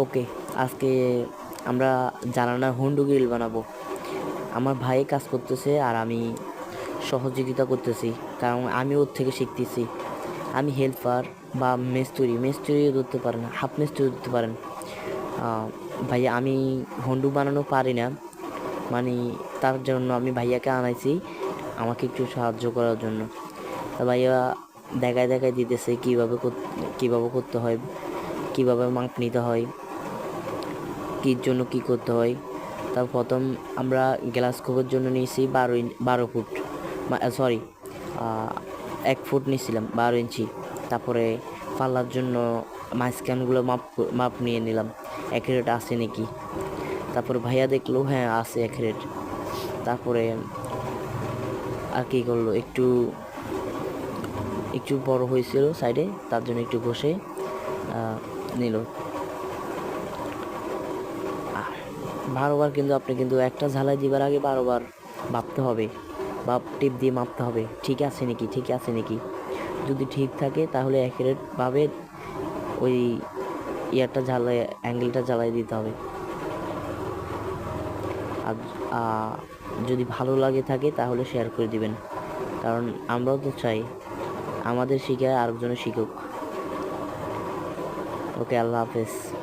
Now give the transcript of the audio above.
ওকে, আজকে আমরা জানানার হুন্ডু গ্রিল বানাবো। আমার ভাই কাজ করতেছে আর আমি সহযোগিতা করতেছি, কারণ আমি ওর থেকে শিখতেছি। আমি হেল্পার বা মেস্তুরি, মেস্তুরিও ধরতে পারেন হাফ মেস্তুরি ধরতে পারেন। ভাইয়া, আমি হন্ডু বানানো পারি না মানে তার জন্য আমি ভাইয়াকে আনাইছি আমাকে একটু সাহায্য করার জন্য। তা ভাইয়া দেখায় দেখায় দিতেছে কীভাবে কীভাবে করতে হয়, কীভাবে মাপ নিতে হয়। কির জন্য কি করতে হয়? তার প্রথম আমরা গ্লাস কোপের জন্য নিয়েছি বারো ইঞ্চ বারো ফুট। সরি এক ফুট নিয়েছিলাম বারো ইঞ্চি। তারপরে পাল্লার জন্য মাঝখানগুলো মাপ মাপ নিয়ে নিলাম। এক রেট আছে নাকি? তারপরে ভাইয়া দেখল হ্যাঁ আছে এক রেট। তারপরে আর কি করল একটু একটু বড় হয়েছিল সাইডে তার জন্য একটু আহ, নিল। বারোবার কিন্তু আপনি কিন্তু একটা ঝালাই দিবার আগে বারোবার ভাবতে হবে বা টিপ দিয়ে মাপতে হবে, ঠিক আছে নাকি, ঠিক আছে নাকি? যদি ঠিক থাকে তাহলে অ্যাকুরেটভাবে ওই ইয়ারটা জ্বালাই অ্যাঙ্গেলটা জ্বালাই দিতে হবে। আর যদি ভালো লাগে থাকে তাহলে শেয়ার করে দিবেন। কারণ আমরাও তো চাই, আমাদের শিখে আরেকজনে শিখুক। ওকে, আল্লাহ হাফেজ।